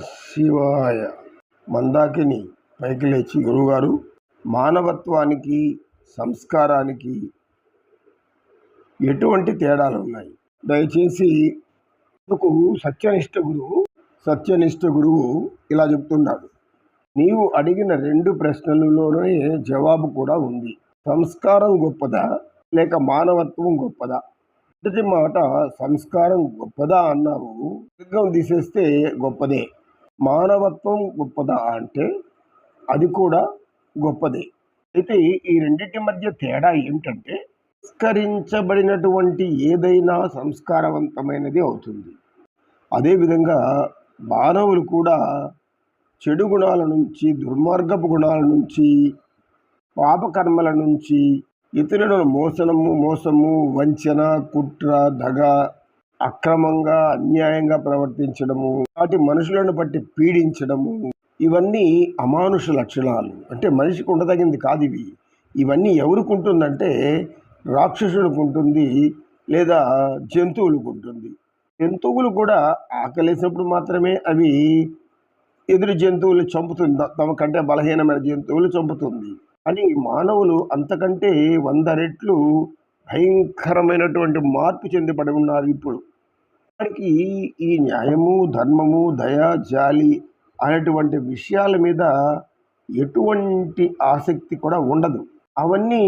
శివాయ మందాకిని పైకి లేచి గురువుగారు మానవత్వానికి సంస్కారానికి ఎటువంటి తేడాలు ఉన్నాయి? దయచేసి అందుకు సత్యనిష్ట గురువు సత్యనిష్ట గురువు ఇలా చెప్తున్నాడు. నీవు అడిగిన రెండు ప్రశ్నలలోనే జవాబు కూడా ఉంది. సంస్కారం గొప్పదా? లేక మానవత్వం గొప్పదా? మొదటి మాట సంస్కారం గొప్పదా అన్నావు. వర్గం తీసేస్తే గొప్పదే. మానవత్వం గొప్పదా అంటే అది కూడా గొప్పదే. అయితే ఈ రెండింటి మధ్య తేడా ఏమిటంటే సంస్కరించబడినటువంటి ఏదైనా సంస్కారవంతమైనది అవుతుంది. అదేవిధంగా మానవులు కూడా చెడు గుణాల నుంచి దుర్మార్గపు గుణాల నుంచి పాపకర్మల నుంచి ఇతరులను మోసనము మోసము వంచన కుట్ర దగ అక్రమంగా అన్యాయంగా ప్రవర్తించడము వాటి మనుషులను బట్టి పీడించడము ఇవన్నీ అమానుష లక్షణాలు. అంటే మనిషికి ఉండదగింది కాదు ఇవి. ఇవన్నీ ఎవరికి ఉంటుందంటే రాక్షసులకు ఉంటుంది లేదా జంతువులకు ఉంటుంది. జంతువులు కూడా ఆకలేసినప్పుడు మాత్రమే అవి ఎదురు జంతువులు చంపుతుంది. తమకంటే తమ కంటే బలహీనమైన జంతువులు చంపుతుంది. అని మానవులు అంతకంటే వంద రెట్లు భయంకరమైనటువంటి మార్పు చెందిపడి ఉన్నారు ఇప్పుడు. మనకి ఈ న్యాయము ధర్మము దయ జాలి అనేటువంటి విషయాల మీద ఎటువంటి ఆసక్తి కూడా ఉండదు. అవన్నీ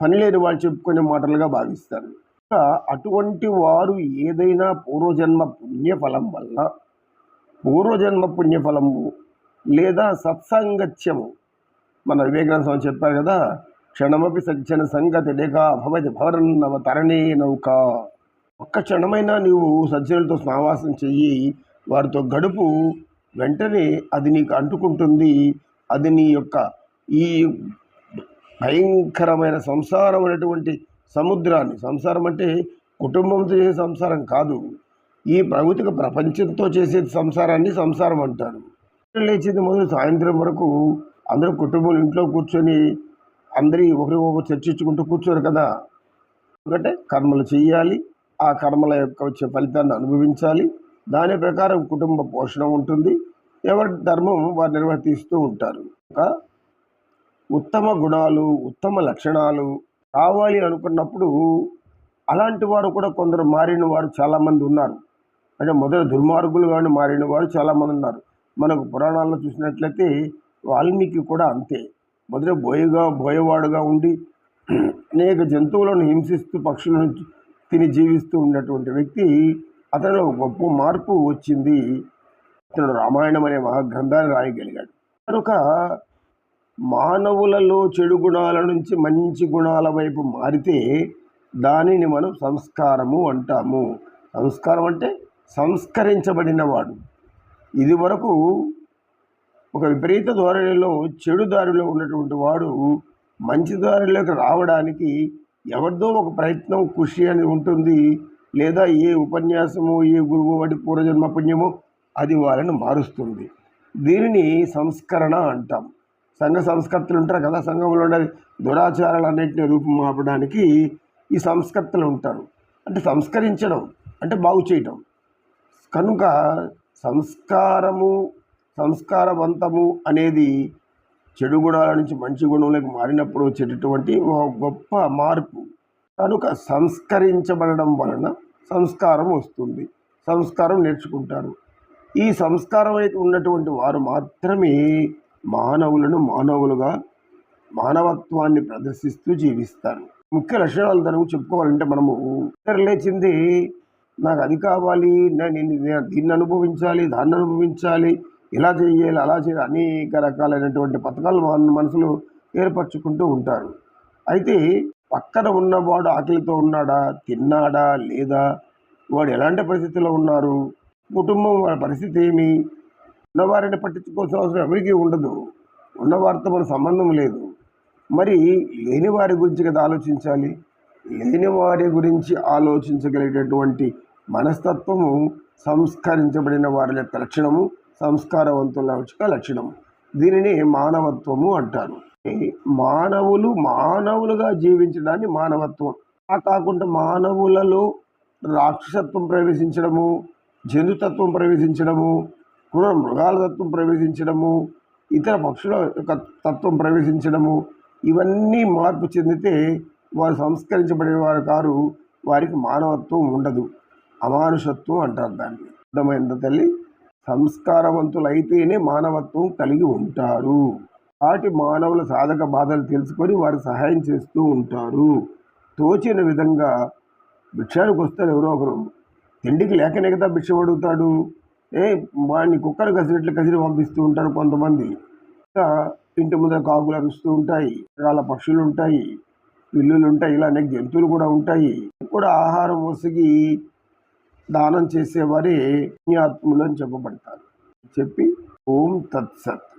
పనిలేని వాళ్ళు చెప్పుకునే మాటలుగా భావిస్తారు. ఇంకా అటువంటి వారు ఏదైనా పూర్వజన్మ పుణ్యఫలం వల్ల పూర్వజన్మ పుణ్యఫలము లేదా సత్సంగత్యము మన వివేకానంద స్వామి చెప్పారు కదా క్షణమపి సజ్జన సంగతి లేక భవతి భవరన్నవ తరణే నౌక. ఒక్క క్షణమైనా నీవు సజ్జనులతో సమావాసం చెయ్యి. వారితో గడుపు. వెంటనే అది నీకు అంటుకుంటుంది. అది నీ యొక్క ఈ భయంకరమైన సంసారం అనేటువంటి సముద్రాన్ని. సంసారం అంటే కుటుంబంతో చేసే సంసారం కాదు. ఈ ప్రభుత్వ ప్రపంచంతో చేసే సంసారాన్ని సంసారం అంటారు. లేచేది మొదలు సాయంత్రం వరకు అందరూ కుటుంబం ఇంట్లో కూర్చొని అందరి ఒకరికొకరు చర్చించుకుంటూ కూర్చోరు కదా. ఎందుకంటే కర్మలు చేయాలి ఆ కర్మల యొక్క వచ్చే ఫలితాన్ని అనుభవించాలి. దాని ప్రకారం కుటుంబ పోషణ ఉంటుంది. ఎవరి ధర్మం వారు నిర్వర్తిస్తూ ఉంటారు. ఇంకా ఉత్తమ గుణాలు ఉత్తమ లక్షణాలు కావాలి అనుకున్నప్పుడు అలాంటి వారు కూడా కొందరు మారిన వారు చాలామంది ఉన్నారు. అంటే మొదట దుర్మార్గులుగానే మారిన వారు చాలామంది ఉన్నారు. మనకు పురాణాల్లో చూసినట్లయితే వాల్మీకి కూడా అంతే. మొదట బోయగా బోయవాడుగా ఉండి అనేక జంతువులను హింసిస్తూ పక్షులను తిని జీవిస్తూ ఉన్నటువంటి వ్యక్తి అతనిలో ఒక గొప్ప మార్పు వచ్చింది. అతను రామాయణం అనే మహాగ్రంథాన్ని రాయగలిగాడు. కనుక మానవులలో చెడు గుణాల నుంచి మంచి గుణాల వైపు మారితే దానిని మనం సంస్కారము అంటాము. సంస్కారం అంటే సంస్కరించబడినవాడు. ఇది వరకు ఒక విపరీత ధోరణిలో చెడు దారిలో ఉన్నటువంటి వాడు మంచి దారిలోకి రావడానికి ఎవరిదో ఒక ప్రయత్నం కృషి అనేది ఉంటుంది. లేదా ఏ ఉపన్యాసము ఏ గురువు వాటి పూర్వజన్మ పుణ్యమో అది వాళ్ళని మారుస్తుంది. దీనిని సంస్కరణ అంటాం. సంఘ సంస్కర్తలు ఉంటారు కదా సంఘంలో ఉండే దురాచారాలన్నింటినీ రూపుమాపడానికి ఈ సంస్కర్తలు ఉంటారు. అంటే సంస్కరించడం అంటే బాగు చేయటం. కనుక సంస్కారము సంస్కారవంతము అనేది చెడు గుణాల నుంచి మంచి గుణంలోకి మారినప్పుడు వచ్చేటటువంటి ఒక గొప్ప మార్పు. కనుక సంస్కరించబడడం వలన సంస్కారం వస్తుంది. సంస్కారం నేర్చుకుంటారు. ఈ సంస్కారం అయితే ఉన్నటువంటి వారు మాత్రమే మానవులను మానవులుగా మానవత్వాన్ని ప్రదర్శిస్తూ జీవిస్తారు. ముఖ్య లక్షణాలు తనకు చెప్పుకోవాలంటే మనము లేచింది నాకు అది కావాలి నేను దీన్ని అనుభవించాలి దాన్ని అనుభవించాలి ఇలా చేయాలి అలా చేయాలి అనేక రకాలైనటువంటి పథకాలు మన మనసులో ఏర్పరచుకుంటూ ఉంటారు. అయితే పక్కన ఉన్నవాడు ఆకలితో ఉన్నాడా తిన్నాడా లేదా వాడు ఎలాంటి పరిస్థితిలో ఉన్నారు కుటుంబం వాళ్ళ పరిస్థితి ఏమి? ఉన్నవారిని పట్టించుకోవాల్సిన అవసరం ఎవరికీ ఉండదు. ఉన్నవారితో మన సంబంధం లేదు. మరి లేని వారి గురించి కదా ఆలోచించాలి? లేని వారి గురించి ఆలోచించగలిగేటటువంటి మనస్తత్వము సంస్కరించబడిన వారి యొక్క లక్షణము సంస్కారవంతుల లక్షణం. దీనిని మానవత్వము అంటారు. మానవులు మానవులుగా జీవించడాన్ని మానవత్వం. ఆ కాకుండా మానవులలో రాక్షసత్వం ప్రవేశించడము జంతుతత్వం ప్రవేశించడము క్రూర మృగాల తత్వం ప్రవేశించడము ఇతర పక్షుల యొక్క తత్వం ప్రవేశించడము ఇవన్నీ మార్పు చెందితే వారు సంస్కరించబడిన వారు కారు వారికి మానవత్వం ఉండదు. అమానుషత్వం అంటారు దాన్ని. అర్థమైందా తల్లి? సంస్కారవంతులైతేనే మానవత్వం కలిగి ఉంటారు. వాటి మానవుల సాధక బాధలు తెలుసుకొని వారికి సహాయం చేస్తూ ఉంటారు. తోచిన విధంగా భిక్షానికి వస్తారు ఎవరో ఒకరు. తిండికి లేకనే కదా భిక్ష అడుగుతాడు ఏ వాడిని కుక్కలు కసినట్లు కసిరి పంపిస్తూ ఉంటారు కొంతమంది. ఇంకా ఇంటి ముందర కాకులు అరుస్తూ ఉంటాయి. రకాల పక్షులు ఉంటాయి. పిల్లులు ఉంటాయి. ఇలా అనేక జంతువులు కూడా ఉంటాయి. కూడా ఆహారం ఒసిగి దానం చేసేవారే పుణ్యాత్ములు అని చెప్పబడతారు. చెప్పి ఓం తత్సత్.